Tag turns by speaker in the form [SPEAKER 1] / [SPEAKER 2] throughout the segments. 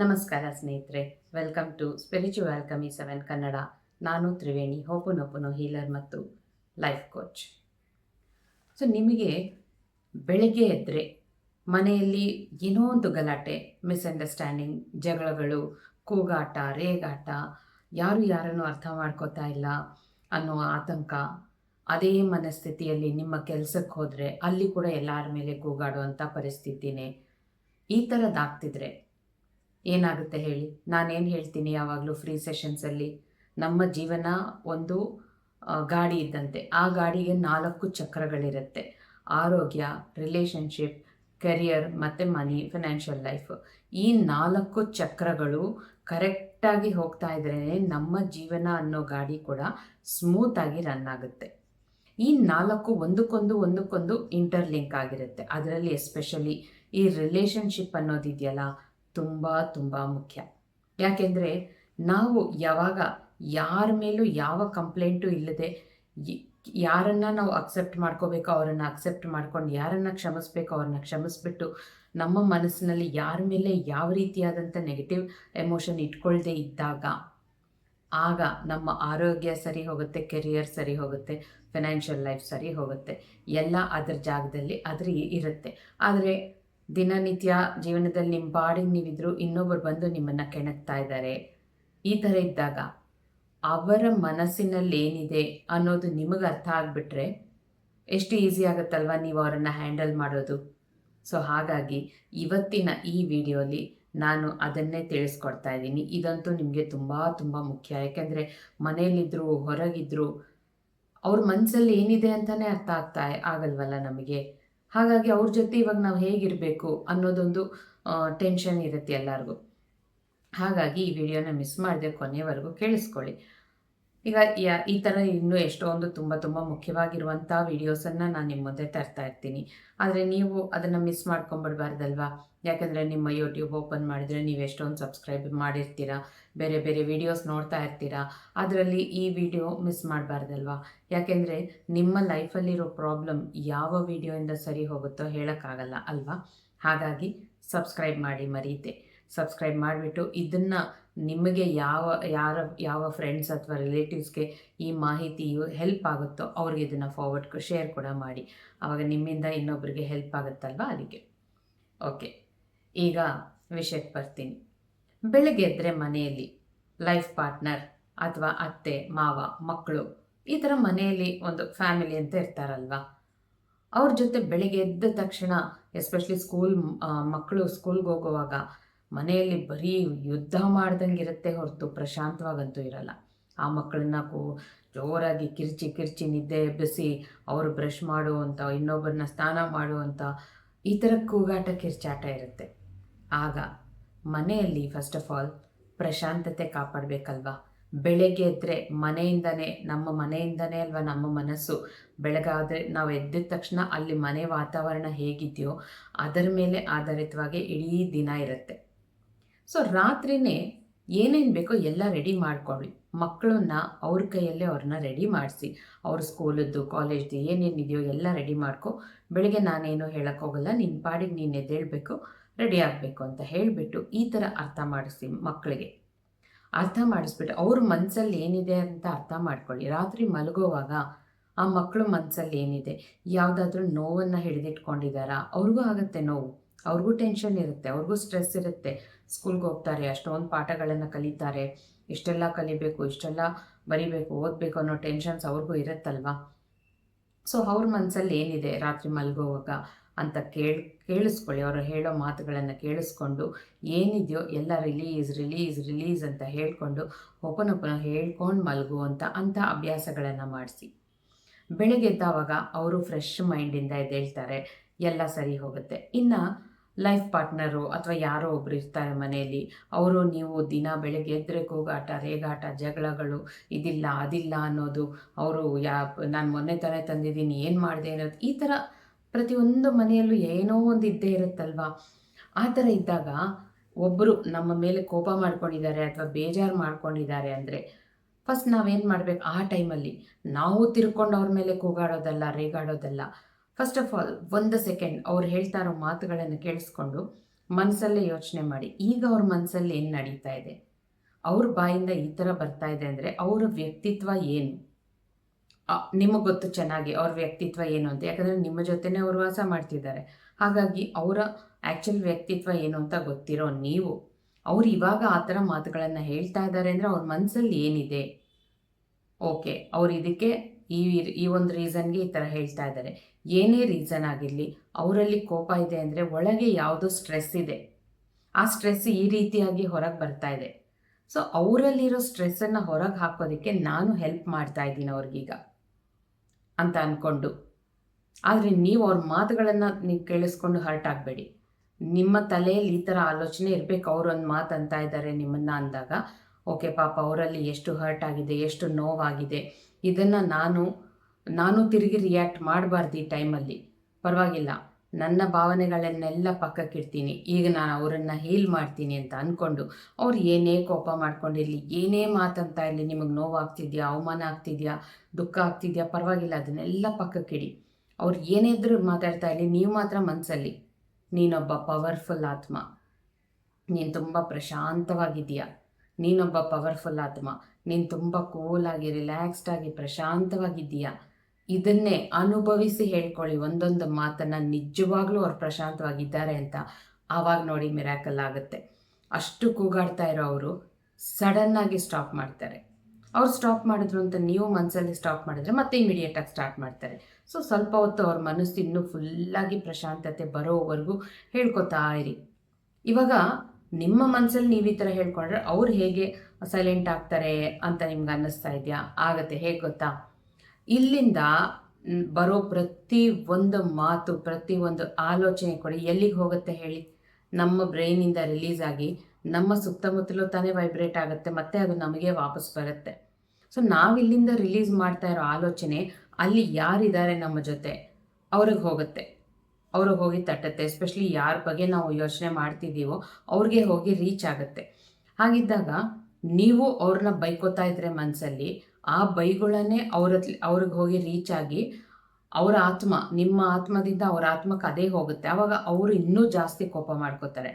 [SPEAKER 1] ನಮಸ್ಕಾರ ಸ್ನೇಹಿತರೆ. Welcome to spiritual ಕಮಿ ಸೆವೆನ್ ಕನ್ನಡ ನಾನು ತ್ರಿವೇಣಿ, ಹೋಪುನೊಪುನೋ ಹೀಲರ್ ಮತ್ತು ಲೈಫ್ ಕೋಚ್ ಸೊ ನಿಮಗೆ ಬೆಳಗ್ಗೆ ಎದ್ದರೆ ಮನೆಯಲ್ಲಿ ಏನೋ ಒಂದು ಗಲಾಟೆ ಮಿಸ್ಅಂಡರ್ಸ್ಟ್ಯಾಂಡಿಂಗ್ ಜಗಳಗಳು, ಕೂಗಾಟ, ರೇಗಾಟ, ಯಾರು ಯಾರನ್ನು ಅರ್ಥ ಮಾಡ್ಕೋತಾ ಇಲ್ಲ ಅನ್ನೋ ಆತಂಕ, ಅದೇ ಮನಸ್ಥಿತಿಯಲ್ಲಿ ನಿಮ್ಮ ಕೆಲಸಕ್ಕೆ ಹೋದರೆ ಅಲ್ಲಿ ಕೂಡ ಎಲ್ಲರ ಮೇಲೆ ಕೂಗಾಡುವಂಥ ಪರಿಸ್ಥಿತಿನೇ ಈ ಥರದ್ದಾಗ್ತಿದ್ರೆ ಏನಾಗುತ್ತೆ ಹೇಳಿ? ನಾನೇನು ಹೇಳ್ತೀನಿ ಯಾವಾಗಲೂ ಫ್ರೀ ಸೆಷನ್ಸಲ್ಲಿ ನಮ್ಮ ಜೀವನ ಒಂದು ಗಾಡಿ ಇದ್ದಂತೆ. ಆ ಗಾಡಿಗೆ ನಾಲ್ಕು ಚಕ್ರಗಳಿರುತ್ತೆ. ಆರೋಗ್ಯ ರಿಲೇಷನ್ಶಿಪ್ ಕೆರಿಯರ್ ಮತ್ತು ಮನಿ ಫಿನಾನ್ಷಿಯಲ್ ಲೈಫ್ ಈ ನಾಲ್ಕು ಚಕ್ರಗಳು ಕರೆಕ್ಟಾಗಿ ಹೋಗ್ತಾ ಇದ್ರೇ ನಮ್ಮ ಜೀವನ ಅನ್ನೋ ಗಾಡಿ ಕೂಡ ಸ್ಮೂತಾಗಿ ರನ್ ಆಗುತ್ತೆ. ಈ ನಾಲ್ಕು ಒಂದಕ್ಕೊಂದು ಒಂದಕ್ಕೊಂದು ಇಂಟರ್ಲಿಂಕ್ ಆಗಿರುತ್ತೆ. ಅದರಲ್ಲಿ ಎಸ್ಪೆಷಲಿ ಈ ರಿಲೇಷನ್ಶಿಪ್ ಅನ್ನೋದಿದೆಯಲ್ಲ ತುಂಬ ತುಂಬ ಮುಖ್ಯ. ಯಾಕೆಂದರೆ ನಾವು ಯಾವಾಗ ಯಾರ ಮೇಲೂ ಯಾವ ಕಂಪ್ಲೇಂಟು ಇಲ್ಲದೆ ಯಾರನ್ನ ನಾವು ಅಕ್ಸೆಪ್ಟ್ ಮಾಡ್ಕೋಬೇಕೋ, ಅವರನ್ನು ಅಕ್ಸೆಪ್ಟ್ ಮಾಡ್ಕೊಂಡು ಯಾರನ್ನು ಕ್ಷಮಿಸ್ಬೇಕೋ, ಅವ್ರನ್ನ ಕ್ಷಮಿಸ್ಬಿಟ್ಟು ನಮ್ಮ ಮನಸ್ಸಿನಲ್ಲಿ ಯಾರ ಮೇಲೆ ಯಾವ ರೀತಿಯಾದಂಥ ನೆಗೆಟಿವ್ ಎಮೋಷನ್ ಇಟ್ಕೊಳ್ಳದೆ ಇದ್ದಾಗ ಆಗ ನಮ್ಮ ಆರೋಗ್ಯ ಸರಿ ಹೋಗುತ್ತೆ ಕೆರಿಯರ್ ಸರಿ ಹೋಗುತ್ತೆ ಫಿನಾನ್ಷಿಯಲ್ ಲೈಫ್ ಸರಿ ಹೋಗುತ್ತೆ, ಎಲ್ಲ ಅದರ ಜಾಗದಲ್ಲಿ ಅದ್ರ ಇರುತ್ತೆ. ಆದರೆ ದಿನನಿತ್ಯ ಜೀವನದಲ್ಲಿ ನಿಮ್ಮ ಬಾಡಿಗೆ ನೀವಿದ್ರು ಇನ್ನೊಬ್ಬರು ಬಂದು ನಿಮ್ಮನ್ನು ಕೆಣಕ್ತಾ ಇದ್ದಾರೆ. ಈ ಥರ ಇದ್ದಾಗ ಅವರ ಮನಸ್ಸಿನಲ್ಲಿ ಏನಿದೆ ಅನ್ನೋದು ನಿಮಗೆ ಅರ್ಥ ಆಗಿಬಿಟ್ರೆ ಎಷ್ಟು ಈಸಿ ಆಗುತ್ತಲ್ವ ನೀವು ಅವರನ್ನು ಹ್ಯಾಂಡಲ್ ಮಾಡೋದು? ಸೊ ಹಾಗಾಗಿ ಇವತ್ತಿನ ಈ ವಿಡಿಯೋಲಿ ನಾನು ಅದನ್ನೇ ತಿಳಿಸ್ಕೊಡ್ತಾ ಇದ್ದೀನಿ. ಇದಂತೂ ನಿಮಗೆ ತುಂಬ ತುಂಬ ಮುಖ್ಯ. ಯಾಕೆಂದರೆ ಮನೆಯಲ್ಲಿದ್ದರು ಹೊರಗಿದ್ರು ಅವ್ರ ಮನಸ್ಸಲ್ಲಿ ಏನಿದೆ ಅಂತಲೇ ಅರ್ಥ ಆಗ್ತಾ ಆಗಲ್ವಲ್ಲ ನಮಗೆ? ಹಾಗಾಗಿ ಅವ್ರ ಜೊತೆ ಇವಾಗ ನಾವು ಹೇಗಿರಬೇಕು ಅನ್ನೋದೊಂದು ಟೆನ್ಷನ್ ಇರುತ್ತೆ ಎಲ್ಲರಿಗೂ. ಹಾಗಾಗಿ ಈ ವಿಡಿಯೋನ ಮಿಸ್ ಮಾಡದೆ ಕೊನೆಯವರೆಗೂ ಕೇಳಿಸ್ಕೊಳ್ಳಿ. ಈಗ ಈ ಥರ ಇನ್ನೂ ಎಷ್ಟೊಂದು ತುಂಬ ತುಂಬ ಮುಖ್ಯವಾಗಿರುವಂಥ ವೀಡಿಯೋಸನ್ನು ನಾನು ನಿಮ್ಮ ಮುಂದೆ ತರ್ತಾ ಇರ್ತೀನಿ. ಆದರೆ ನೀವು ಅದನ್ನು ಮಿಸ್ ಮಾಡ್ಕೊಂಬಿಡ್ಬಾರ್ದಲ್ವಾ ಯಾಕಂದರೆ ನಿಮ್ಮ ಯೂಟ್ಯೂಬ್ ಓಪನ್ ಮಾಡಿದರೆ ನೀವು ಎಷ್ಟೊಂದು ಸಬ್ಸ್ಕ್ರೈಬ್ ಮಾಡಿರ್ತೀರಾ? ಬೇರೆ ಬೇರೆ ವೀಡಿಯೋಸ್ ನೋಡ್ತಾ ಇರ್ತೀರಾ? ಅದರಲ್ಲಿ ಈ ವಿಡಿಯೋ ಮಿಸ್ ಮಾಡಬಾರ್ದಲ್ವಾ? ಯಾಕೆಂದರೆ ನಿಮ್ಮ ಲೈಫಲ್ಲಿರೋ ಪ್ರಾಬ್ಲಮ್ ಯಾವ ವಿಡಿಯೋಯಿಂದ ಸರಿ ಹೋಗುತ್ತೋ ಹೇಳೋಕ್ಕಾಗಲ್ಲ, ಅಲ್ವಾ? ಹಾಗಾಗಿ ಸಬ್ಸ್ಕ್ರೈಬ್ ಮಾಡಿ ಮರೀತೆ. ಸಬ್ಸ್ಕ್ರೈಬ್ ಮಾಡಿಬಿಟ್ಟು ಇದನ್ನು ನಿಮಗೆ ಯಾವ, ಯಾರ, ಯಾವ ಫ್ರೆಂಡ್ಸ್ ಅಥವಾ ರಿಲೇಟಿವ್ಸ್ಗೆ ಈ ಮಾಹಿತಿಯು ಹೆಲ್ಪ್ ಆಗುತ್ತೋ ಅವ್ರಿಗೆ ಇದನ್ನು ಫಾರ್ವರ್ಡ್ ಶೇರ್ ಕೂಡ ಮಾಡಿ. ಆವಾಗ ನಿಮ್ಮಿಂದ ಇನ್ನೊಬ್ಬರಿಗೆ ಹೆಲ್ಪ್ ಆಗುತ್ತಲ್ವ ಅದಕ್ಕೆ? ಓಕೆ ಈಗ ವಿಷಯಕ್ಕೆ ಬರ್ತೀನಿ. ಬೆಳಗ್ಗೆ ಎದ್ದರೆ ಮನೆಯಲ್ಲಿ ಲೈಫ್ ಪಾರ್ಟ್ನರ್ ಅಥವಾ ಅತ್ತೆ, ಮಾವ ಮಕ್ಕಳು ಈ ಥರ ಮನೆಯಲ್ಲಿ ಒಂದು ಫ್ಯಾಮಿಲಿ ಅಂತ ಇರ್ತಾರಲ್ವಾ? ಅವ್ರ ಜೊತೆ ಬೆಳಗ್ಗೆ ಎದ್ದ ತಕ್ಷಣ ಎಸ್ಪೆಷಲಿ ಸ್ಕೂಲ್ ಮಕ್ಕಳು ಸ್ಕೂಲ್ಗೆ ಹೋಗುವಾಗ ಮನೆಯಲ್ಲಿ ಬರೀ ಯುದ್ಧ ಮಾಡ್ದಂಗೆ ಇರುತ್ತೆ ಹೊರತು ಪ್ರಶಾಂತವಾಗಂತೂ ಇರಲ್ಲ. ಆ ಮಕ್ಕಳನ್ನ ಕೂ ಜೋರಾಗಿ ಕಿರ್ಚಿ ಕಿರ್ಚಿ ನಿದ್ದೆ ಎಬ್ಬಿಸಿ ಅವರು ಬ್ರಷ್ ಮಾಡುವಂಥ ಇನ್ನೊಬ್ಬರನ್ನ ಸ್ನಾನ ಮಾಡುವಂಥ ಈ ಥರ ಕೂಗಾಟ ಕಿರ್ಚಾಟ ಇರುತ್ತೆ. ಆಗ ಮನೆಯಲ್ಲಿ ಫಸ್ಟ್ ಆಫ್ ಆಲ್ ಪ್ರಶಾಂತತೆ ಕಾಪಾಡಬೇಕಲ್ವಾ? ಬೆಳಗ್ಗೆ ಎದ್ದರೆ ಮನೆಯಿಂದನೇ, ನಮ್ಮ ಮನೆಯಿಂದನೇ ಅಲ್ವಾ ನಮ್ಮ ಮನಸ್ಸು? ಬೆಳಗಾದರೆ ನಾವು ಎದ್ದ ತಕ್ಷಣ ಅಲ್ಲಿ ಮನೆ ವಾತಾವರಣ ಹೇಗಿದೆಯೋ ಅದರ ಮೇಲೆ ಆಧಾರಿತವಾಗಿ ಇಡೀ ದಿನ ಇರುತ್ತೆ. ಸೊ ರಾತ್ರಿನೇ ಏನೇನು ಬೇಕೋ ಎಲ್ಲ ರೆಡಿ ಮಾಡ್ಕೊಳ್ಳಿ. ಮಕ್ಕಳನ್ನ ಅವ್ರ ಕೈಯಲ್ಲೇ ಅವ್ರನ್ನ ರೆಡಿ ಮಾಡಿಸಿ. ಅವ್ರ ಸ್ಕೂಲದ್ದು ಕಾಲೇಜ್ದು ಏನೇನಿದೆಯೋ ಎಲ್ಲ ರೆಡಿ ಮಾಡ್ಕೊ. ಬೆಳಗ್ಗೆ ನಾನೇನು ಹೇಳೋಕ್ಕೋಗಲ್ಲ ನಿನ್ನ ಪಾಡಿಗೆ ನೀನು ಎದ್ದೇಳಬೇಕು ರೆಡಿ ಆಗಬೇಕು ಅಂತ ಹೇಳಿಬಿಟ್ಟು ಈ ಥರ ಅರ್ಥ ಮಾಡಿಸಿ ಮಕ್ಕಳಿಗೆ ಅರ್ಥ ಮಾಡಿಸ್ಬಿಟ್ಟು ಅವ್ರ ಮನಸ್ಸಲ್ಲಿ ಏನಿದೆ ಅಂತ ಅರ್ಥ ಮಾಡ್ಕೊಳ್ಳಿ. ರಾತ್ರಿ ಮಲಗೋವಾಗ ಆ ಮಕ್ಕಳು ಮನಸ್ಸಲ್ಲಿ ಏನಿದೆ? ಯಾವುದಾದ್ರೂ ನೋವನ್ನು ಹಿಡಿದಿಟ್ಕೊಂಡಿದ್ದಾರಾ? ಅವ್ರಿಗೂ ಆಗುತ್ತೆ ನೋವು. ಅವ್ರಿಗೂ ಟೆನ್ಷನ್ ಇರುತ್ತೆ. ಅವ್ರಿಗೂ ಸ್ಟ್ರೆಸ್ ಇರುತ್ತೆ. ಸ್ಕೂಲ್ಗೆ ಹೋಗ್ತಾರೆ ಅಷ್ಟೊಂದು ಪಾಠಗಳನ್ನು ಕಲಿತಾರೆ, ಇಷ್ಟೆಲ್ಲ ಕಲಿಬೇಕು, ಇಷ್ಟೆಲ್ಲ ಬರಿಬೇಕು, ಓದಬೇಕು ಅನ್ನೋ ಟೆನ್ಷನ್ಸ್ ಅವ್ರಿಗೂ ಇರುತ್ತಲ್ವಾ? ಸೊ ಅವ್ರ ಮನಸ್ಸಲ್ಲಿ ಏನಿದೆ ರಾತ್ರಿ ಮಲಗೋವಾಗ ಅಂತ ಕೇಳಿ, ಕೇಳಿಸ್ಕೊಳ್ಳಿ, ಅವರು ಹೇಳೋ ಮಾತುಗಳನ್ನು ಕೇಳಿಸ್ಕೊಂಡು ಏನಿದೆಯೋ ಎಲ್ಲ ರಿಲೀಸ್ ರಿಲೀಸ್ ರಿಲೀಸ್ ಅಂತ ಹೇಳ್ಕೊಂಡು ಓಪನ್ ಹೇಳ್ಕೊಂಡು ಮಲಗುವಂಥ ಅಂಥ ಅಭ್ಯಾಸಗಳನ್ನು ಮಾಡಿಸಿ. ಬೆಳಗ್ಗೆ ಎದ್ದಾವಾಗ ಅವರು ಫ್ರೆಶ್ ಮೈಂಡಿಂದ ಎದ್ದೇಳ್ತಾರೆ, ಎಲ್ಲ ಸರಿ ಹೋಗುತ್ತೆ. ಇನ್ನು ಲೈಫ್ ಪಾರ್ಟ್ನರು ಅಥವಾ ಯಾರೋ ಒಬ್ರು ಇರ್ತಾರೆ ಮನೆಯಲ್ಲಿ, ಅವರು ನೀವು ದಿನ ಬೆಳಗ್ಗೆ ಎದ್ದರೆ ಕೂಗಾಟ ರೇಗಾಟ, ಜಗಳಗಳು, ಇದಿಲ್ಲ, ಅದಿಲ್ಲ ಅನ್ನೋದು, ಅವರು ಯಾ, ನಾನು ಮೊನ್ನೆ ತಾನೇ ತಂದಿದ್ದೀನಿ, ಏನು ಮಾಡಿದೆ ಅನ್ನೋದು, ಈ ಥರ ಪ್ರತಿಯೊಂದು ಮನೆಯಲ್ಲೂ ಏನೋ ಒಂದು ಇದ್ದೇ ಇರುತ್ತಲ್ವಾ? ಆ ಥರ ಇದ್ದಾಗ ಒಬ್ಬರು ನಮ್ಮ ಮೇಲೆ ಕೋಪ ಮಾಡ್ಕೊಂಡಿದ್ದಾರೆ ಅಥವಾ ಬೇಜಾರು ಮಾಡ್ಕೊಂಡಿದ್ದಾರೆ ಅಂದರೆ, ಫಸ್ಟ್ ನಾವೇನು ಮಾಡಬೇಕು? ಆ ಟೈಮಲ್ಲಿ ನಾವು ತಿರ್ಕೊಂಡು ಅವ್ರ ಮೇಲೆ ಕೂಗಾಡೋದಲ್ಲ, ರೇಗಾಡೋದಲ್ಲ ಫಸ್ಟ್ ಆಫ್ ಆಲ್ ಒಂದು ಸೆಕೆಂಡ್ ಅವ್ರು ಹೇಳ್ತಾ ಇರೋ ಮಾತುಗಳನ್ನು ಕೇಳಿಸ್ಕೊಂಡು ಮನಸ್ಸಲ್ಲೇ ಯೋಚನೆ ಮಾಡಿ. ಈಗ ಅವ್ರ ಮನಸ್ಸಲ್ಲಿ ಏನು ನಡೀತಾ ಇದೆ? ಅವ್ರ ಬಾಯಿಂದ ಈ ಥರ ಬರ್ತಾ ಇದೆ ಅಂದರೆ ಅವರ ವ್ಯಕ್ತಿತ್ವ ಏನು? ನಿಮಗೆ ಗೊತ್ತು ಚೆನ್ನಾಗಿ ಅವ್ರ ವ್ಯಕ್ತಿತ್ವ ಏನು ಅಂತ. ಯಾಕಂದರೆ ನಿಮ್ಮ ಜೊತೆನೇ ಅವರು ವಾಸ ಮಾಡ್ತಿದ್ದಾರೆ. ಹಾಗಾಗಿ ಅವರ ಆ್ಯಕ್ಚುಲ್ ವ್ಯಕ್ತಿತ್ವ ಏನು ಅಂತ ಗೊತ್ತಿರೋ ನೀವು, ಅವ್ರು ಇವಾಗ ಆ ಥರ ಮಾತುಗಳನ್ನು ಹೇಳ್ತಾ ಇದ್ದಾರೆ ಅಂದರೆ ಅವ್ರ ಮನಸ್ಸಲ್ಲಿ ಏನಿದೆ? ಓಕೆ ಅವ್ರು ಇದಕ್ಕೆ ಈ ಈ ಒಂದು ರೀಸನ್ಗೆ ಈ ಥರ ಹೇಳ್ತಾ ಇದ್ದಾರೆ. ಏನೇ ರೀಸನ್ ಆಗಿರಲಿ, ಅವರಲ್ಲಿ ಕೋಪ ಇದೆ ಅಂದರೆ ಒಳಗೆ ಯಾವುದೋ ಸ್ಟ್ರೆಸ್ ಇದೆ. ಆ ಸ್ಟ್ರೆಸ್ ಈ ರೀತಿಯಾಗಿ ಹೊರಗೆ ಬರ್ತಾ ಇದೆ. ಸೊ ಅವರಲ್ಲಿರೋ ಸ್ಟ್ರೆಸ್ಸನ್ನು ಹೊರಗೆ ಹಾಕೋದಕ್ಕೆ ನಾನು ಹೆಲ್ಪ್ ಮಾಡ್ತಾ ಇದ್ದೀನಿ ಅವ್ರಿಗೀಗ ಅಂತ ಅಂದ್ಕೊಂಡು ಆದರೆ ನೀವು ಅವ್ರ ಮಾತುಗಳನ್ನು ನೀವು ಕೇಳಿಸ್ಕೊಂಡು ಹರ್ಟ್ ಆಗಬೇಡಿ. ನಿಮ್ಮ ತಲೆಯಲ್ಲಿ ಈ ಥರ ಆಲೋಚನೆ ಇರಬೇಕು ಅವರೊಂದು ಮಾತು ಅಂತ ಇದ್ದಾರೆ ನಿಮ್ಮನ್ನು ಅಂದಾಗ. ಓಕೆ ಪಾಪ, ಅವರಲ್ಲಿ ಎಷ್ಟು ಹರ್ಟ್ ಆಗಿದೆ, ಎಷ್ಟು ನೋವಾಗಿದೆ, ಇದನ್ನು ನಾನು ನಾನು ತಿರುಗಿ ರಿಯಾಕ್ಟ್ ಮಾಡಬಾರ್ದು ಈ ಟೈಮಲ್ಲಿ ಪರವಾಗಿಲ್ಲ. ನನ್ನ ಭಾವನೆಗಳನ್ನೆಲ್ಲ ಪಕ್ಕಕ್ಕಿಡ್ತೀನಿ. ಈಗ ನಾನು ಅವರನ್ನು ಹೀಲ್ ಮಾಡ್ತೀನಿ ಅಂತ ಅಂದ್ಕೊಂಡು ಅವ್ರು ಏನೇ ಕೋಪ ಮಾಡ್ಕೊಂಡಿರಲಿ, ಏನೇ ಮಾತಂತ ಇರಲಿ, ನಿಮಗೆ ನೋವಾಗ್ತಿದೆಯಾ, ಅವಮಾನ ಆಗ್ತಿದೆಯಾ, ದುಃಖ ಆಗ್ತಿದೆಯಾ, ಪರವಾಗಿಲ್ಲ, ಅದನ್ನೆಲ್ಲ ಪಕ್ಕಕ್ಕಿಡಿ. ಅವ್ರು ಏನೇ ಇದ್ರೂ ಮಾತಾಡ್ತಾ ಇರಲಿ, ನೀವು ಮಾತ್ರ ಮನಸ್ಸಲ್ಲಿ ನೀನೊಬ್ಬ ಪವರ್ಫುಲ್ ಆತ್ಮ. ನೀನು ತುಂಬ ಪ್ರಶಾಂತವಾಗಿದೆಯಾ ನೀನೊಬ್ಬ ಪವರ್ಫುಲ್ ಆತ್ಮ. ನೀನು ತುಂಬ ಕೂಲಾಗಿ ರಿಲ್ಯಾಕ್ಸ್ಡಾಗಿ ಪ್ರಶಾಂತವಾಗಿದ್ದೀಯಾ. ಇದನ್ನೇ ಅನುಭವಿಸಿ ಹೇಳ್ಕೊಳ್ಳಿ. ಒಂದೊಂದು ಮಾತನ್ನು ನಿಜವಾಗ್ಲೂ ಅವ್ರು ಪ್ರಶಾಂತವಾಗಿದ್ದಾರೆ ಅಂತ ಆವಾಗ ನೋಡಿ ಮಿರಾಕಲ್ ಆಗುತ್ತೆ. ಅಷ್ಟು ಕೂಗಾಡ್ತಾ ಇರೋ ಅವರು ಸಡನ್ನಾಗಿ ಸ್ಟಾಪ್ ಮಾಡ್ತಾರೆ. ಅವ್ರು ಸ್ಟಾಪ್ ಮಾಡಿದ್ರು ಅಂತ ನೀವು ಮನಸ್ಸಲ್ಲಿ ಸ್ಟಾಪ್ ಮಾಡಿದ್ರೆ ಮತ್ತೆ ಇಮಿಡಿಯೇಟಾಗಿ ಸ್ಟಾರ್ಟ್ ಮಾಡ್ತಾರೆ. ಸೊ ಸ್ವಲ್ಪ ಹೊತ್ತು ಅವ್ರ ಮನಸ್ಸು ಇನ್ನೂ ಫುಲ್ಲಾಗಿ ಪ್ರಶಾಂತತೆ ಬರೋವರೆಗೂ ಹೇಳ್ಕೊತಾ ಇರಿ. ಇವಾಗ ನಿಮ್ಮ ಮನಸ್ಸಲ್ಲಿ ನೀವು ಈ ಥರ ಹೇಳ್ಕೊಂಡ್ರೆ ಅವ್ರು ಹೇಗೆ ಸೈಲೆಂಟ್ ಆಗ್ತಾರೆ ಅಂತ ನಿಮ್ಗೆ ಅನ್ನಿಸ್ತಾ ಇದೆಯಾ? ಆಗತ್ತೆ, ಹೇಗೆ ಗೊತ್ತಾ? ಇಲ್ಲಿಂದ ಬರೋ ಪ್ರತಿ ಒಂದು ಮಾತು, ಪ್ರತಿ ಒಂದು ಆಲೋಚನೆ ಕೊಡಿ. ಎಲ್ಲಿಗೆ ಹೋಗುತ್ತೆ ಹೇಳಿ? ನಮ್ಮ ಬ್ರೈನಿಂದ ರಿಲೀಸ್ ಆಗಿ ನಮ್ಮ ಸುತ್ತಮುತ್ತಲೂ ತಾನೇ ವೈಬ್ರೇಟ್ ಆಗುತ್ತೆ, ಮತ್ತೆ ಅದು ನಮಗೆ ವಾಪಸ್ ಬರುತ್ತೆ. ಸೊ, ನಾವಿಲ್ಲಿಂದ ರಿಲೀಸ್ ಮಾಡ್ತಾ ಇರೋ ಆಲೋಚನೆ ಅಲ್ಲಿ ಯಾರಿದ್ದಾರೆ ನಮ್ಮ ಜೊತೆ? ಅವ್ರಿಗೆ ಹೋಗುತ್ತೆ. ಅವ್ರಿಗೆ ಹೋಗಿ ತಟ್ಟತ್ತೆ. ಎಸ್ಪೆಷಲಿ ಯಾರ ಬಗ್ಗೆ ನಾವು ಯೋಚನೆ ಮಾಡ್ತಿದ್ದೀವೋ, ಅವ್ರಿಗೆ ಹೋಗಿ ರೀಚ್ ಆಗುತ್ತೆ. ಹಾಗಿದ್ದಾಗ, ನೀವು ಅವ್ರನ್ನ ಬೈಕೋತಾ ಇದ್ರೆ ಮನಸ್ಸಲ್ಲಿ ಆ ಬೈಗಳನ್ನೇ ಅವ್ರ ಅವ್ರಿಗೆ ಹೋಗಿ ರೀಚ್ ಆಗಿ ಅವರ ಆತ್ಮ, ನಿಮ್ಮ ಆತ್ಮದಿಂದ ಅವರ ಆತ್ಮಕ್ಕೆ ಅದೇ ಹೋಗುತ್ತೆ. ಆವಾಗ ಅವರು ಇನ್ನೂ ಜಾಸ್ತಿ ಕೋಪ ಮಾಡ್ಕೋತಾರೆ.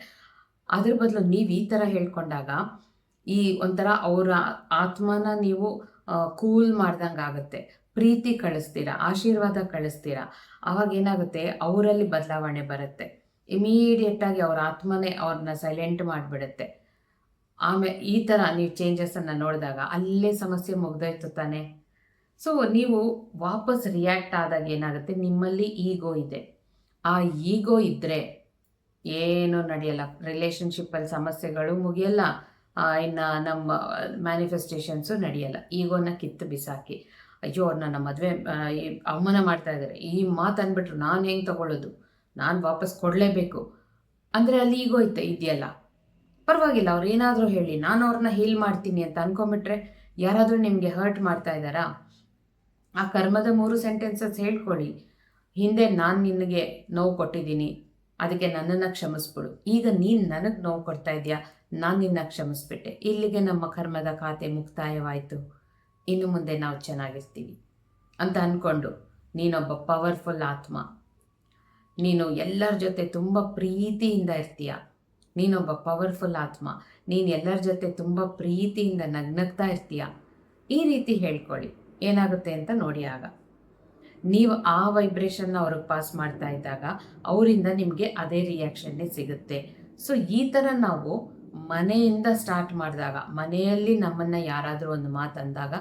[SPEAKER 1] ಅದ್ರ ಬದಲು ನೀವು ಈ ಥರ ಹೇಳ್ಕೊಂಡಾಗ ಈ ಒಂಥರ ಅವರ ಆತ್ಮನ ನೀವು ಕೂಲ್ ಮಾಡ್ದಂಗೆ ಆಗುತ್ತೆ. ಪ್ರೀತಿ ಕಳಿಸ್ತೀರಾ, ಆಶೀರ್ವಾದ ಕಳಿಸ್ತೀರಾ ಆವಾಗ ಏನಾಗುತ್ತೆ ಅವರಲ್ಲಿ ಬದಲಾವಣೆ ಬರುತ್ತೆ. ಇಮಿಡಿಯೇಟಾಗಿ ಅವ್ರ ಆತ್ಮನೇ ಅವ್ರನ್ನ ಸೈಲೆಂಟ್ ಮಾಡಿಬಿಡುತ್ತೆ. ಆಮೇಲೆ ಈ ಥರ ನೀವು ಚೇಂಜಸನ್ನು ನೋಡಿದಾಗ ಅಲ್ಲೇ ಸಮಸ್ಯೆ ಮುಗ್ದೋಯ್ತು ತಾನೆ. ಸೊ ನೀವು ವಾಪಸ್ ರಿಯಾಕ್ಟ್ ಆದಾಗ ಏನಾಗುತ್ತೆ? ನಿಮ್ಮಲ್ಲಿ ಈಗೋ ಇದೆ. ಆ ಈಗೋ ಇದ್ದರೆ ಏನೂ ನಡೆಯಲ್ಲ. ರಿಲೇಷನ್ಶಿಪ್ಪಲ್ಲಿ ಸಮಸ್ಯೆಗಳು ಮುಗಿಯಲ್ಲ. ಇನ್ನು ನಮ್ಮ ಮ್ಯಾನಿಫೆಸ್ಟೇಷನ್ಸು ನಡೆಯಲ್ಲ. ಈಗೋನ ಕಿತ್ತು ಬಿಸಾಕಿ. ಅಯ್ಯೋ ಅವ್ರನ್ನ ನನ್ನ ಮದುವೆ ಅವಮಾನ ಮಾಡ್ತಾ ಇದ್ದಾರೆ ಈ ಮಾತು ಅಂದ್ಬಿಟ್ರು ನಾನು ಹೆಂಗೆ ತಗೊಳ್ಳೋದು? ನಾನು ವಾಪಸ್ ಕೊಡಲೇಬೇಕು. ಅಂದರೆ ಅಲ್ಲಿ ಈಗೋ ಇತ್ತು, ಇದೆಯಲ್ಲ. ಪರವಾಗಿಲ್ಲ, ಅವ್ರು ಏನಾದರೂ ಹೇಳಿ. ನಾನು ಅವ್ರನ್ನ ಹೀಲ್ ಮಾಡ್ತೀನಿ ಅಂತ ಅನ್ಕೊಂಬಿಟ್ರೆ ಯಾರಾದರೂ ನಿಮಗೆ ಹರ್ಟ್ ಮಾಡ್ತಾ ಇದ್ದಾರಾ? ಆ ಕರ್ಮದ ಮೂರು ಸೆಂಟೆನ್ಸಸ್ ಹೇಳ್ಕೊಳ್ಳಿ. ಹಿಂದೆ ನಾನು ನಿನಗೆ ನೋವು ಕೊಟ್ಟಿದ್ದೀನಿ. ಅದಕ್ಕೆ ನನ್ನನ್ನು ಕ್ಷಮಿಸ್ಬಿಡು. ಈಗ ನೀನು ನನಗೆ ನೋವು ಕೊಡ್ತಾ ಇದೆಯಾ? ನಾನು ನಿನ್ನ ಕ್ಷಮಿಸ್ಬಿಟ್ಟೆ. ಇಲ್ಲಿಗೆ ನಮ್ಮ ಕರ್ಮದ ಖಾತೆ ಮುಕ್ತಾಯವಾಯಿತು. ಇನ್ನು ಮುಂದೆ ನಾವು ಚೆನ್ನಾಗಿರ್ತೀವಿ ಅಂತ ಅಂದ್ಕೊಂಡು ನೀನೊಬ್ಬ ಪವರ್ಫುಲ್ ಆತ್ಮ. ನೀನು ಎಲ್ಲರ ಜೊತೆ ತುಂಬ ಪ್ರೀತಿಯಿಂದ ಇರ್ತೀಯ? ನೀನೊಬ್ಬ ಪವರ್ಫುಲ್ ಆತ್ಮ. ನೀನು ಎಲ್ಲರ ಜೊತೆ ತುಂಬ ಪ್ರೀತಿಯಿಂದ ನಗ್ನಗ್ತಾ ಇರ್ತೀಯ? ಈ ರೀತಿ ಹೇಳ್ಕೊಳ್ಳಿ. ಏನಾಗುತ್ತೆ ಅಂತ ನೋಡಿ ಆಗ. ನೀವು ಆ ವೈಬ್ರೇಷನ್ನ ಅವ್ರಿಗೆ ಪಾಸ್ ಮಾಡ್ತಾ ಇದ್ದಾಗ ಅವರಿಂದ ನಿಮಗೆ ಅದೇ ರಿಯಾಕ್ಷನ್ನೇ ಸಿಗುತ್ತೆ. ಸೊ ಈ ಥರ ನಾವು ಮನೆಯಿಂದ ಸ್ಟಾರ್ಟ್ ಮಾಡಿದಾಗ, ಮನೆಯಲ್ಲಿ ನಮ್ಮನ್ನು ಯಾರಾದರೂ ಒಂದು ಮಾತು ಅಂದಾಗ,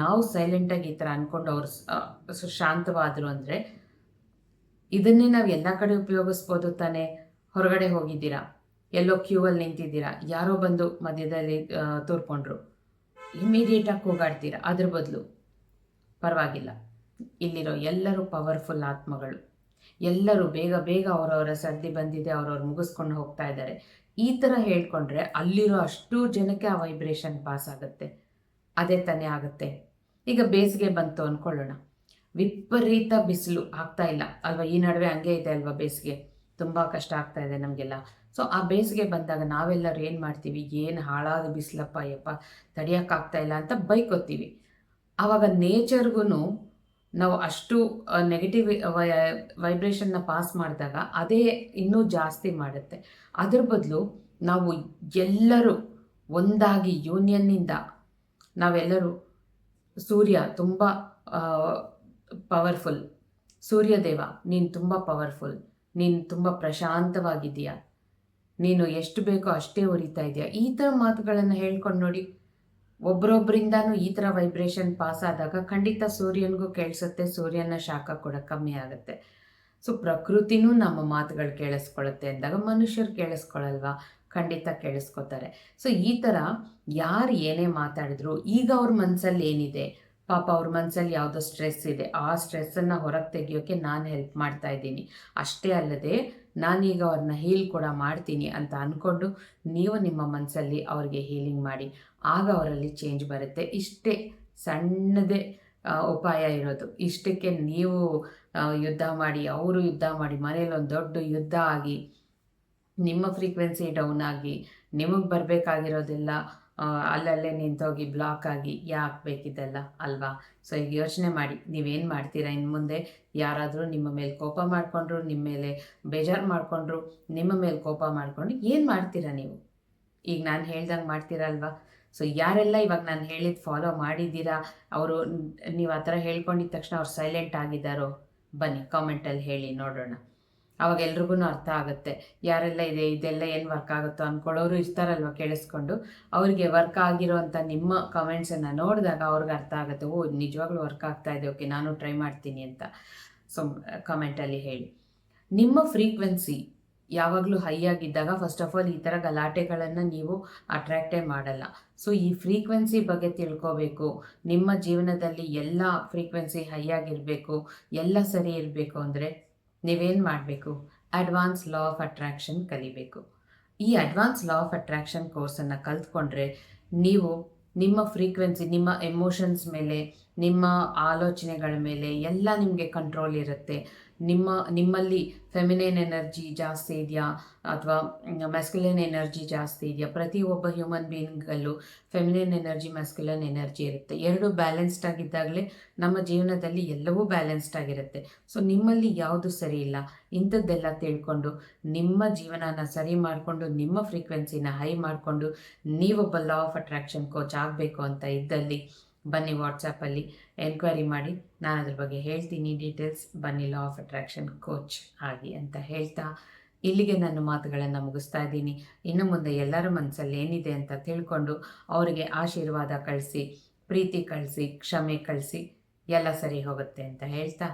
[SPEAKER 1] ನಾವು ಸೈಲೆಂಟಾಗಿ ಈ ಥರ ಅಂದ್ಕೊಂಡು ಅವ್ರು ಶಾಂತವಾದರು ಅಂದರೆ, ಇದನ್ನೇ ನಾವು ಎಲ್ಲ ಕಡೆ ಉಪಯೋಗಿಸ್ಬೋದು ತಾನೇ? ಹೊರಗಡೆ ಹೋಗಿದ್ದೀರಾ? ಎಲ್ಲೋ ಕ್ಯೂ ಅಲ್ಲಿ ನಿಂತಿದ್ದೀರಾ? ಯಾರೋ ಬಂದು ಮಧ್ಯದಲ್ಲಿ ತೋರ್ಕೊಂಡ್ರು. ಇಮ್ಮಿಡಿಯೇಟಾಗಿ ಕೂಗಾಡ್ತೀರಾ? ಅದ್ರ ಬದಲು. ಪರವಾಗಿಲ್ಲ. ಇಲ್ಲಿರೋ ಎಲ್ಲರೂ ಪವರ್ಫುಲ್ ಆತ್ಮಗಳು. ಎಲ್ಲರೂ ಬೇಗ ಬೇಗ ಅವರವರ ಸರ್ದಿ ಬಂದಿದೆ, ಅವ್ರವ್ರು ಮುಗಿಸ್ಕೊಂಡು ಹೋಗ್ತಾ ಇದ್ದಾರೆ. ಈ ಥರ ಹೇಳ್ಕೊಂಡ್ರೆ ಅಲ್ಲಿರೋ ಅಷ್ಟು ಜನಕ್ಕೆ ಆ ವೈಬ್ರೇಷನ್ ಪಾಸ್ ಆಗುತ್ತೆ. ಅದೇ ತಾನೇ ಆಗುತ್ತೆ. ಈಗ ಬೇಸಿಗೆ ಬಂತು ಅಂದ್ಕೊಳ್ಳೋಣ ವಿಪರೀತ ಬಿಸಿಲು ಆಗ್ತಾ ಇಲ್ಲ. ಅಲ್ವಾ? ಈ ನಡುವೆ ಹಂಗೆ ಇದೆ ಅಲ್ವಾ ಬೇಸಿಗೆ? ತುಂಬ ಕಷ್ಟ ಆಗ್ತಾ ಇದೆ ನಮಗೆಲ್ಲ. ಸೊ ಆ ಬೇಸಿಗೆ ಬಂದಾಗ ನಾವೆಲ್ಲರೂ ಏನು ಮಾಡ್ತೀವಿ? ಏನು ಹಾಳಾದ ಬಿಸಿಲಪ್ಪ, ಯಪ್ಪ ತಡಿಯೋಕ್ಕಾಗ್ತಾ ಇಲ್ಲ ಅಂತ ಬೈಕೋತೀವಿ. ಆವಾಗ ನೇಚರ್ಗೂ ನಾವು ಅಷ್ಟು ನೆಗೆಟಿವ್ ವೈಬ್ರೇಷನ್ನ ಪಾಸ್ ಮಾಡಿದಾಗ ಅದೇ ಇನ್ನೂ ಜಾಸ್ತಿ ಮಾಡುತ್ತೆ. ಅದ್ರ ಬದಲು ನಾವು ಎಲ್ಲರೂ ಒಂದಾಗಿ ಯೂನಿಯನ್ನಿಂದ ನಾವೆಲ್ಲರೂ ಸೂರ್ಯ ತುಂಬ ಪವರ್ಫುಲ್ ಸೂರ್ಯದೇವ, ನೀನು ತುಂಬ ಪವರ್ಫುಲ್ ನೀನು ತುಂಬ ಪ್ರಶಾಂತವಾಗಿದೆಯಾ ನೀನು ಎಷ್ಟು ಬೇಕೋ ಅಷ್ಟೇ ಉರಿತಾ ಇದೆಯಾ? ಈ ಥರ ಮಾತುಗಳನ್ನು ಹೇಳ್ಕೊಂಡು ನೋಡಿ. ಒಬ್ರೊಬ್ಬರಿಂದನೂ ಈ ಥರ ವೈಬ್ರೇಷನ್ ಪಾಸ್ ಆದಾಗ ಖಂಡಿತ ಸೂರ್ಯನಿಗೂ ಕೇಳಿಸುತ್ತೆ ಸೂರ್ಯನ ಶಾಖ ಕೂಡ ಕಮ್ಮಿ ಆಗುತ್ತೆ. ಸೊ ಪ್ರಕೃತಿನೂ ನಮ್ಮ ಮಾತುಗಳು ಕೇಳಿಸ್ಕೊಳ್ಳುತ್ತೆ ಅಂದಾಗ ಮನುಷ್ಯರು ಕೇಳಿಸ್ಕೊಳ್ಳಲ್ವಾ ಖಂಡಿತ ಕೇಳಿಸ್ಕೊತಾರೆ. ಸೊ ಈ ಥರ ಯಾರು ಏನೇ ಮಾತಾಡಿದ್ರು ಈಗ ಅವ್ರ ಮನಸ್ಸಲ್ಲಿ ಏನಿದೆ ಪಾಪ ಅವ್ರ ಮನಸ್ಸಲ್ಲಿ ಯಾವುದೋ ಸ್ಟ್ರೆಸ್ ಇದೆ. ಆ ಸ್ಟ್ರೆಸ್ಸನ್ನು ಹೊರಗೆ ತೆಗಿಯೋಕ್ಕೆ ನಾನು ಹೆಲ್ಪ್ ಮಾಡ್ತಾ ಇದ್ದೀನಿ. ಅಷ್ಟೇ ಅಲ್ಲದೆ ನಾನೀಗ ಅವ್ರನ್ನ ಹೀಲ್ ಕೂಡ ಮಾಡ್ತೀನಿ ಅಂತ ಅಂದ್ಕೊಂಡು ನೀವು ನಿಮ್ಮ ಮನಸ್ಸಲ್ಲಿ ಅವ್ರಿಗೆ ಹೀಲಿಂಗ್ ಮಾಡಿ. ಆಗ ಅವರಲ್ಲಿ ಚೇಂಜ್ ಬರುತ್ತೆ. ಇಷ್ಟೇ ಸಣ್ಣದೇ ಉಪಾಯ ಇರೋದು. ಇಷ್ಟಕ್ಕೆ ನೀವು ಯುದ್ಧ ಮಾಡಿ, ಅವರು ಯುದ್ಧ ಮಾಡಿ ಮನೇಲಿ ಒಂದು ದೊಡ್ಡ ಯುದ್ಧ ಆಗಿ, ನಿಮ್ಮ ಫ್ರೀಕ್ವೆನ್ಸಿ ಡೌನ್ ಆಗಿ, ನಿಮಗೆ ಬರಬೇಕಾಗಿರೋದೆಲ್ಲ. ಅಲ್ಲಲ್ಲೇ ನಿಂತೋಗಿ ಬ್ಲಾಕ್ ಆಗಿ ಯಾಕೆ ಬೇಕಿದ್ದಲ್ಲ ಅಲ್ವಾ? ಸೊ ಈಗ ಯೋಚನೆ ಮಾಡಿ. ನೀವೇನು ಮಾಡ್ತೀರಾ? ಇನ್ನು ಮುಂದೆ ಯಾರಾದರೂ ನಿಮ್ಮ ಮೇಲೆ ಕೋಪ ಮಾಡಿಕೊಂಡ್ರು, ನಿಮ್ಮ ಮೇಲೆ ಬೇಜಾರು ಮಾಡಿಕೊಂಡ್ರು, ನಿಮ್ಮ ಮೇಲೆ ಕೋಪ ಮಾಡಿಕೊಂಡು ಏನು ಮಾಡ್ತೀರಾ ನೀವು? ಈಗ ನಾನು ಹೇಳ್ದಂಗೆ ಮಾಡ್ತೀರಾ ಅಲ್ವಾ? ಸೊ ಯಾರೆಲ್ಲ ಇವಾಗ ನಾನು ಹೇಳಿದ ಫಾಲೋ ಮಾಡಿದ್ದೀರಾ, ಅವರು ನೀವು ಆ ಥರ ಹೇಳ್ಕೊಂಡಿದ್ದ ತಕ್ಷಣ ಅವ್ರು ಸೈಲೆಂಟ್ ಆಗಿದ್ದಾರೋ? ಬನ್ನಿ ಕಾಮೆಂಟಲ್ಲಿ ಹೇಳಿ ನೋಡೋಣ. ಅವಾಗ ಎಲ್ರಿಗೂ ಅರ್ಥ ಆಗುತ್ತೆ. ಯಾರೆಲ್ಲ ಇದೆ, ಇದೆಲ್ಲ ಏನು ವರ್ಕ್ ಆಗುತ್ತೋ ಅಂದ್ಕೊಳ್ಳೋರು ಇರ್ತಾರಲ್ವ ಕೇಳಿಸ್ಕೊಂಡು. ಅವರಿಗೆ ವರ್ಕ್ ಆಗಿರೋವಂಥ ನಿಮ್ಮ ಕಮೆಂಟ್ಸನ್ನು ನೋಡಿದಾಗ ಅವ್ರಿಗೆ ಅರ್ಥ ಆಗುತ್ತೆ, ಓ, ನಿಜವಾಗ್ಲೂ ವರ್ಕ್ ಆಗ್ತಾ ಇದೆ, ಓಕೆ, ನಾನು ಟ್ರೈ ಮಾಡ್ತೀನಿ ಅಂತ. ಸೊ ಕಮೆಂಟಲ್ಲಿ ಹೇಳಿ. ನಿಮ್ಮ ಫ್ರೀಕ್ವೆನ್ಸಿ ಯಾವಾಗಲೂ ಹೈ ಆಗಿದ್ದಾಗ ಫಸ್ಟ್ ಆಫ್ ಆಲ್ ಈ ಥರ ಗಲಾಟೆಗಳನ್ನು ನೀವು ಅಟ್ರ್ಯಾಕ್ಟೇ ಮಾಡಲ್ಲ. ಸೊ ಈ ಫ್ರೀಕ್ವೆನ್ಸಿ ಬಗ್ಗೆ ತಿಳ್ಕೊಬೇಕು. ನಿಮ್ಮ ಜೀವನದಲ್ಲಿ ಎಲ್ಲ ಫ್ರೀಕ್ವೆನ್ಸಿ ಹೈ ಆಗಿರಬೇಕು, ಎಲ್ಲ ಸರಿ ಇರಬೇಕು ಅಂದರೆ ನೀವೇನು ಮಾಡಬೇಕು? ಅಡ್ವಾನ್ಸ್ ಲಾ ಆಫ್ ಅಟ್ರಾಕ್ಷನ್ ಕಲಿಬೇಕು. ಈ ಅಡ್ವಾನ್ಸ್ ಲಾ ಆಫ್ ಅಟ್ರಾಕ್ಷನ್ ಕೋರ್ಸನ್ನು ಕಲ್ತ್ಕೊಂಡ್ರೆ ನೀವು ನಿಮ್ಮ ಫ್ರೀಕ್ವೆನ್ಸಿ ನಿಮ್ಮ ಎಮೋಷನ್ಸ್ ಮೇಲೆ, ನಿಮ್ಮ ಆಲೋಚನೆಗಳ ಮೇಲೆ ಎಲ್ಲ ನಿಮಗೆ ಕಂಟ್ರೋಲ್ ಇರುತ್ತೆ. ನಿಮ್ಮ, ನಿಮ್ಮಲ್ಲಿ ಫೆಮಿನೇನ್ ಎನರ್ಜಿ ಜಾಸ್ತಿ ಇದೆಯಾ? ಅಥವಾ ಮೆಸ್ಕ್ಯುಲನ್ ಎನರ್ಜಿ ಜಾಸ್ತಿ ಇದೆಯಾ? ಪ್ರತಿಯೊಬ್ಬ ಹ್ಯೂಮನ್ ಬೀಯಿಂಗಲ್ಲೂ ಫೆಮಿನೇನ್ ಎನರ್ಜಿ ಮೆಸ್ಕ್ಯುಲನ್ ಎನರ್ಜಿ ಇರುತ್ತೆ. ಎರಡು ಬ್ಯಾಲೆನ್ಸ್ಡ್ ಆಗಿದ್ದಾಗಲೇ ನಮ್ಮ ಜೀವನದಲ್ಲಿ ಎಲ್ಲವೂ ಬ್ಯಾಲೆನ್ಸ್ಡ್ ಆಗಿರುತ್ತೆ. ಸೊ ನಿಮ್ಮಲ್ಲಿ ಯಾವುದು ಸರಿ ಇಲ್ಲ? ಇಂಥದ್ದೆಲ್ಲ ತಿಳ್ಕೊಂಡು ನಿಮ್ಮ ಜೀವನನ ಸರಿ ಮಾಡಿಕೊಂಡು, ನಿಮ್ಮ ಫ್ರೀಕ್ವೆನ್ಸಿನ ಹೈ ಮಾಡಿಕೊಂಡು, ನೀವೊಬ್ಬ ಲಾ ಆಫ್ ಅಟ್ರಾಕ್ಷನ್ ಕೋಚ್ ಆಗಬೇಕು ಅಂತ ಇದ್ದಲ್ಲಿ ಬನ್ನಿ ವಾಟ್ಸಪ್ಪಲ್ಲಿ ಎನ್ಕ್ವೈರಿ ಮಾಡಿ. ನಾನು ಅದ್ರ ಬಗ್ಗೆ ಹೇಳ್ತೀನಿ. ಡೀಟೇಲ್ಸ್ ಬನ್ನಿ ಲಾ ಆಫ್ ಅಟ್ರಾಕ್ಷನ್ ಕೋಚ್ ಆಗಿ ಅಂತ ಹೇಳ್ತಾ ಇಲ್ಲಿಗೆ ನನ್ನ ಮಾತುಗಳನ್ನು ಮುಗಿಸ್ತಾ ಇದ್ದೀನಿ. ಇನ್ನು ಮುಂದೆ ಎಲ್ಲರ ಮನಸ್ಸಲ್ಲಿ ಏನಿದೆ ಅಂತ ತಿಳ್ಕೊಂಡು ಅವರಿಗೆ ಆಶೀರ್ವಾದ ಕಳಿಸಿ, ಪ್ರೀತಿ ಕಳಿಸಿ, ಕ್ಷಮೆ ಕಳಿಸಿ ಎಲ್ಲ ಸರಿ ಹೋಗುತ್ತೆ ಅಂತ ಹೇಳ್ತಾ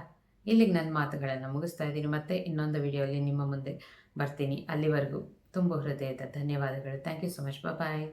[SPEAKER 1] ಇಲ್ಲಿಗೆ ನನ್ನ ಮಾತುಗಳನ್ನು ಮುಗಿಸ್ತಾ ಇದ್ದೀನಿ. ಮತ್ತೆ ಇನ್ನೊಂದು ವಿಡಿಯೋಲಿ ನಿಮ್ಮ ಮುಂದೆ ಬರ್ತೀನಿ. ಅಲ್ಲಿವರೆಗೂ ತುಂಬ ಹೃದಯದ ಧನ್ಯವಾದಗಳು. Thank you so much bye